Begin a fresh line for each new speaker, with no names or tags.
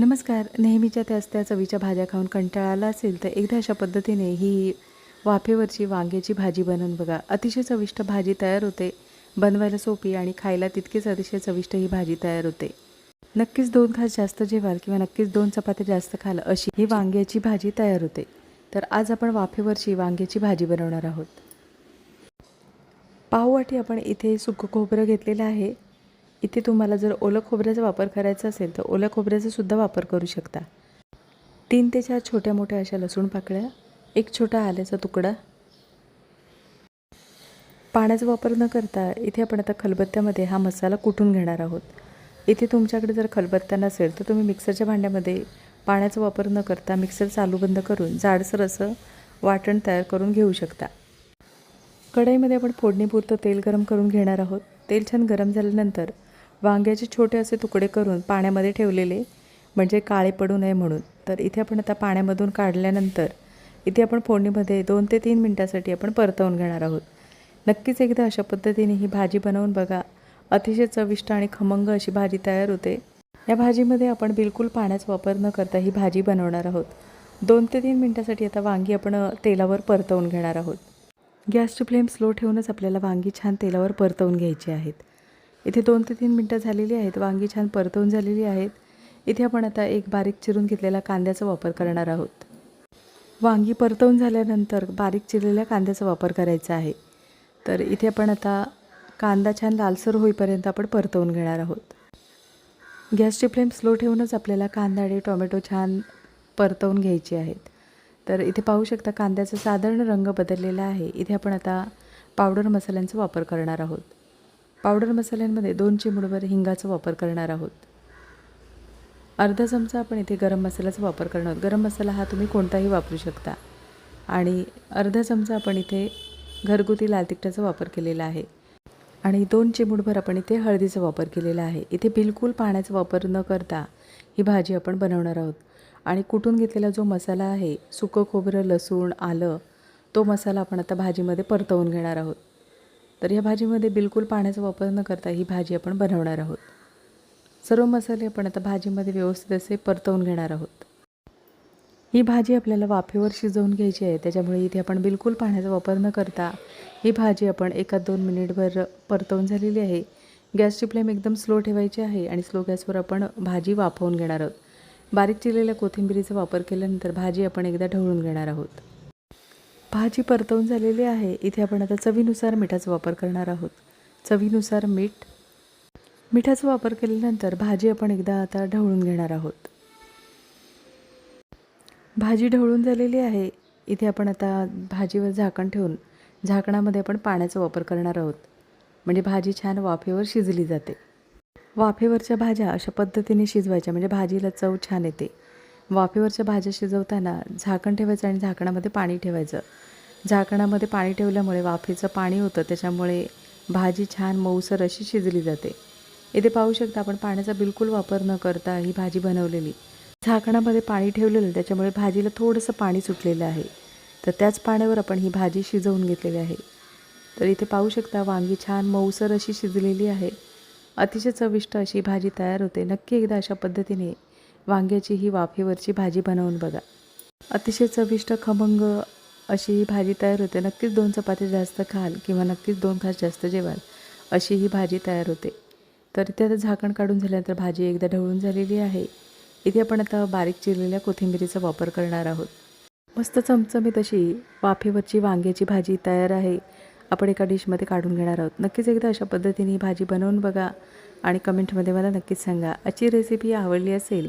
नमस्कार. नेहमीच्या त्याच त्या चवीच्या भाज्या खाऊन कंटाळा आला असेल तर एकदा अशा पद्धतीने ही वाफेवरची वांग्याची भाजी बनवून बघा. अतिशय चविष्ट भाजी तयार होते. बनवायला सोपी आणि खायला तितकीच अतिशय चविष्ट ही भाजी तयार होते. नक्कीच दोन खास जास्त जेवाल किंवा नक्कीच दोन चपात्या जास्त खाल अशी ही वांग्याची भाजी तयार होते. तर आज आपण वाफेवरची वांग्याची भाजी बनवणार आहोत. पाववाटी आपण इथे सुकं खोबरं घेतलेलं आहे. इथे तुम्हाला जर ओलं खोबऱ्याचा वापर करायचा असेल तर ओल्या खोबऱ्याचासुद्धा वापर करू शकता. तीन ते चार छोट्या मोठ्या अशा लसूण पाकळ्या एक छोटा आल्याचा तुकडा. पाण्याचा वापर न करता इथे आपण आता खलबत्त्यामध्ये हा मसाला कुटून घेणार आहोत? इथे तुमच्याकडे जर खलबत्ता नसेल तर तुम्ही मिक्सरच्या भांड्यामध्ये पाण्याचा वापर न करता मिक्सर चालू बंद करून जाडसर असं वाटण तयार करून घेऊ शकता. कढईमध्ये आपण फोडणीपुरतं तेल गरम करून घेणार आहोत. तेल छान गरम झाल्यानंतर वांग्याचे छोटे असे तुकडे करून पाण्यामध्ये ठेवलेले म्हणजे काळे पडू नये म्हणून. तर इथे आपण आता पाण्यामधून काढल्यानंतर इथे आपण फोडणीमध्ये दोन ते तीन मिनटासाठी आपण परतवून घेणार आहोत. नक्कीच एकदा अशा पद्धतीने ही भाजी बनवून बघा. अतिशय चविष्ट आणि खमंग अशी भाजी तयार होते. या भाजीमध्ये आपण बिलकुल पाण्याचा वापर न करता ही भाजी बनवणार आहोत. दोन ते तीन मिनटासाठी आता वांगी आपण तेलावर परतवून घेणार आहोत. गॅसची फ्लेम स्लो ठेवूनच आपल्याला वांगी छान तेलावर परतवून घ्यायची आहेत. इथे दोन ते तीन मिनटं झालेली आहेत. वांगी छान परतवून झालेली आहेत. इथे आपण आता एक बारीक चिरून घेतलेला कांद्याचा वापर करणार आहोत. वांगी परतवून झाल्यानंतर बारीक चिरलेल्या कांद्याचा वापर करायचा आहे. तर इथे आपण आता कांदा छान लालसर होईपर्यंत आपण परतवून घेणार आहोत. गॅसची फ्लेम स्लो ठेवूनच आपल्याला कांदा आणि टोमॅटो छान परतवून घ्यायची आहेत. तर इथे पाहू शकता कांद्याचा साधारण रंग बदललेला आहे. इथे आपण आता पावडर मसाल्यांचा वापर करणार आहोत. पावडर मसाल्यांमध्ये दोन चिमूटभर हिंगाचा वापर करणार आहोत. अर्धा चमचा आपण इथे गरम मसाल्याचा वापर करणार आहोत. गरम मसाला हा तुम्ही कोणताही वापरू शकता. आणि अर्धा चमचा आपण इथे घरगुती लाल तिखटाचा वापर केलेला आहे. आणि दोन चिमूटभर आपण इथे हळदीचा वापर केलेला आहे. इथे बिलकुल पाण्याचा वापर न करता ही भाजी आपण बनवणार आहोत. आणि कुटून घेतलेला जो मसाला आहे सुकं खोबरं लसूण आलं तो मसाला आपण आता भाजीमध्ये परतवून घेणार आहोत. तर या भाजीमध्ये बिलकुल पाण्याचा वापर न करता ही भाजी आपण बनवणार आहोत. सर्व मसाले आपण आता भाजीमध्ये व्यवस्थित असे परतवून घेणार आहोत. ही भाजी आपल्याला वाफेवर शिजवून घ्यायची आहे त्याच्यामुळे इथे आपण बिलकुल पाण्याचा वापर न करता ही भाजी आपण एका दोन मिनिटभर परतवून झालेली आहे. गॅसची फ्लेम एकदम स्लो ठेवायची आहे आणि स्लो गॅसवर आपण भाजी वाफवून घेणार आहोत. बारीक चिरलेल्या कोथिंबिरीचा वापर केल्यानंतर भाजी आपण एकदा ढवळून घेणार आहोत. भाजी परतवून झालेली आहे. इथे आपण आता चवीनुसार मिठाचा वापर करणार आहोत. चवीनुसार मीठ. मिठाचा वापर केल्यानंतर भाजी आपण एकदा आता ढवळून घेणार आहोत. भाजी ढवळून झालेली आहे. इथे आपण आता भाजीवर झाकण ठेवून झाकणामध्ये आपण पाण्याचा वापर करणार आहोत. म्हणजे भाजी छान वाफेवर शिजली जाते. वाफेवरच्या भाज्या अशा पद्धतीने शिजवायच्या. म्हणजे भाजीला चव छान येते. वाफेवरच्या भाज्या शिजवताना झाकण ठेवायचं आणि झाकणामध्ये पाणी ठेवायचं. झाकणामध्ये पाणी ठेवल्यामुळे वाफेचं पाणी होतं त्याच्यामुळे भाजी छान मऊसर अशी शिजली जाते. इथे पाहू शकता आपण पाण्याचा बिलकुल वापर न करता ही भाजी बनवलेली. झाकणामध्ये पाणी ठेवलेलं त्याच्यामुळे भाजीला थोडंसं पाणी सुटलेलं आहे. तर त्याच पाण्यावर आपण ही भाजी शिजवून घेतलेली आहे. तर इथे पाहू शकता वांगी छान मऊसर अशी शिजलेली आहे. अतिशय चविष्ट अशी भाजी तयार होते. नक्की एकदा अशा पद्धतीने वांग्याची ही वाफेवरची भाजी बनवून बघा. अतिशय चविष्ट खमंग अशी ही भाजी तयार होते. नक्कीच दोन चपाती जास्त खाल किंवा नक्कीच दोन खास जास्त जेवाल अशी ही भाजी तयार होते. तर इथे आता झाकण काढून झाल्यानंतर भाजी एकदा ढवळून झालेली आहे. इथे आपण आता बारीक चिरलेल्या कोथिंबिरीचा वापर करणार आहोत. मस्त चमचमीत अशी वाफेवरची वांग्याची भाजी तयार आहे. आपण एका डिशमध्ये काढून घेणार आहोत. नक्कीच एकदा अशा पद्धतीने ही भाजी बनवून बघा आणि कमेंटमध्ये मला नक्कीच सांगा. अशी रेसिपी आवडली असेल